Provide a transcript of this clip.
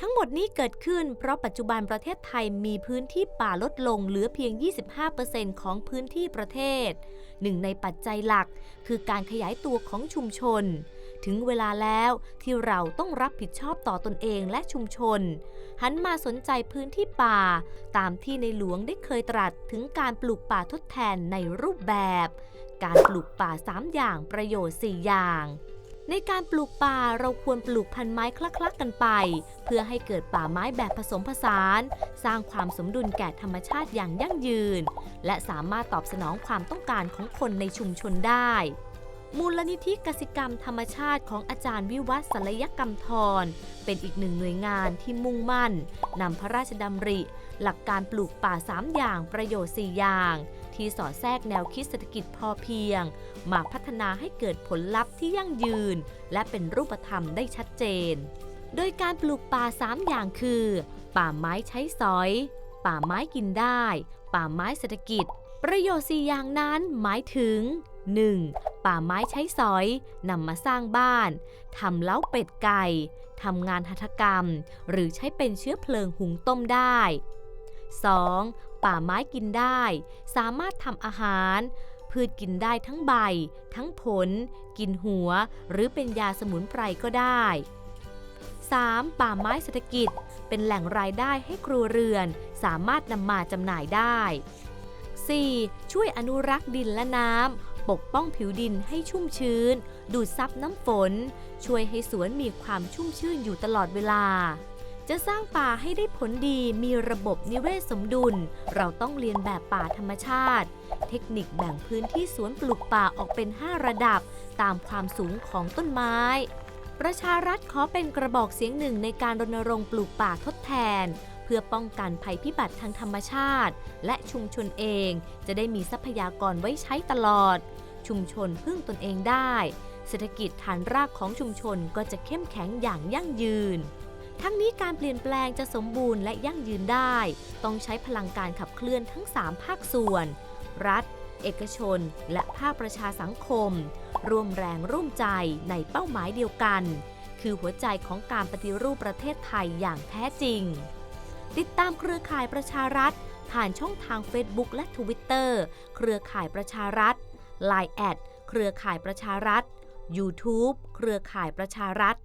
ทั้งหมดนี้เกิดขึ้นเพราะปัจจุบันประเทศไทยมีพื้นที่ป่าลดลงเหลือเพียง 25%ของพื้นที่ประเทศ หนึ่งในปัจจัยหลักคือการขยายตัวของชุมชน ถึงเวลาแล้วที่เราต้องรับผิดชอบต่อตนเองและชุมชน หันมาสนใจพื้นที่ป่า ตามที่ในหลวงได้เคยตรัสถึงการปลูกป่าทดแทนในรูปแบบ การปลูกป่า 3 อย่างประโยชน์ 4 อย่าง ในการปลูกป่าเราควรปลูกพันไม้คลักๆกันไป เพื่อให้เกิดป่าไม้แบบผสมผสาน สร้างความสมดุลแก่ธรรมชาติอย่างยั่งยืน และสามารถตอบสนองความต้องการของคนในชุมชนได้ มูลนิธิกสิกรรมธรรมชาติของอาจารย์วิวัฒน์ศัลยกรรมทร เป็นอีกหนึ่งหน่วยงานที่มุ่งมั่นนำพระราชดำริ หลักการปลูกป่า 3 อย่างประโยชน์ 4 อย่าง ที่สอดแทรกแนวคิดเศรษฐกิจพอเพียง มาพัฒนาให้เกิดผลลัพธ์ที่ยั่งยืน และเป็นรูปธรรมได้ชัดเจน โดยการปลูกป่า 3 อย่างคือ ป่าไม้ใช้สอย ป่าไม้กินได้ ป่าไม้เศรษฐกิจ ประโยชน์4อย่างนั้นหมายถึง 1. ป่าไม้ใช้สอยนำมาสร้างบ้านทำเล้าเป็ดไก่ทำงานหัตถกรรม หรือใช้เป็นเชื้อเพลิงหุงต้มได้ 2. ป่าไม้กินได้ สามารถทำอาหาร พืชกินได้ทั้งใบ ทั้งผล กินหัว หรือเป็นยาสมุนไพรก็ได้ 3. ป่าไม้เศรษฐกิจ เป็นแหล่งรายได้ให้ครัวเรือน สามารถนำมาจำหน่ายได้ 4. ช่วยอนุรักษ์ดินและน้ำ ปกป้องผิวดินให้ชุ่มชื้น ดูดซับน้ำฝน ช่วยให้สวนมีความชุ่มชื่นอยู่ตลอดเวลา จะสร้างป่าให้ได้ผลดีมีระบบนิเวศสมดุล เราต้องเรียนแบบป่าธรรมชาติ เทคนิคแบ่งพื้นที่สวนปลูกป่าออกเป็น 5 ระดับ ตามความสูงของต้นไม้ ประชารัฐขอเป็นกระบอกเสียงหนึ่งในการรณรงค์ปลูกป่าทดแทน เพื่อป้องกันภัยพิบัติทางธรรมชาติ และชุมชนเอง จะได้มีทรัพยากรไว้ใช้ตลอด ชุมชนพึ่งตนเองได้ เศรษฐกิจฐานรากของชุมชนก็จะเข้มแข็งอย่างยั่งยืน ทั้งนี้การเปลี่ยนแปลงจะสมบูรณ์และยั่งยืนได้ ต้องใช้พลังการขับเคลื่อนทั้ง 3 ภาคส่วน รัฐ เอกชน และภาคประชาสังคม ร่วมแรงร่วมใจในเป้าหมายเดียวกัน คือหัวใจของการปฏิรูปประเทศไทยอย่างแท้จริง ติดตามเครือข่ายประชารัฐ ผ่านช่องทาง Facebook และ Twitter เครือข่ายประชารัฐ Line แอดเครือข่ายประชารัฐ YouTube เครือข่ายประชารัฐ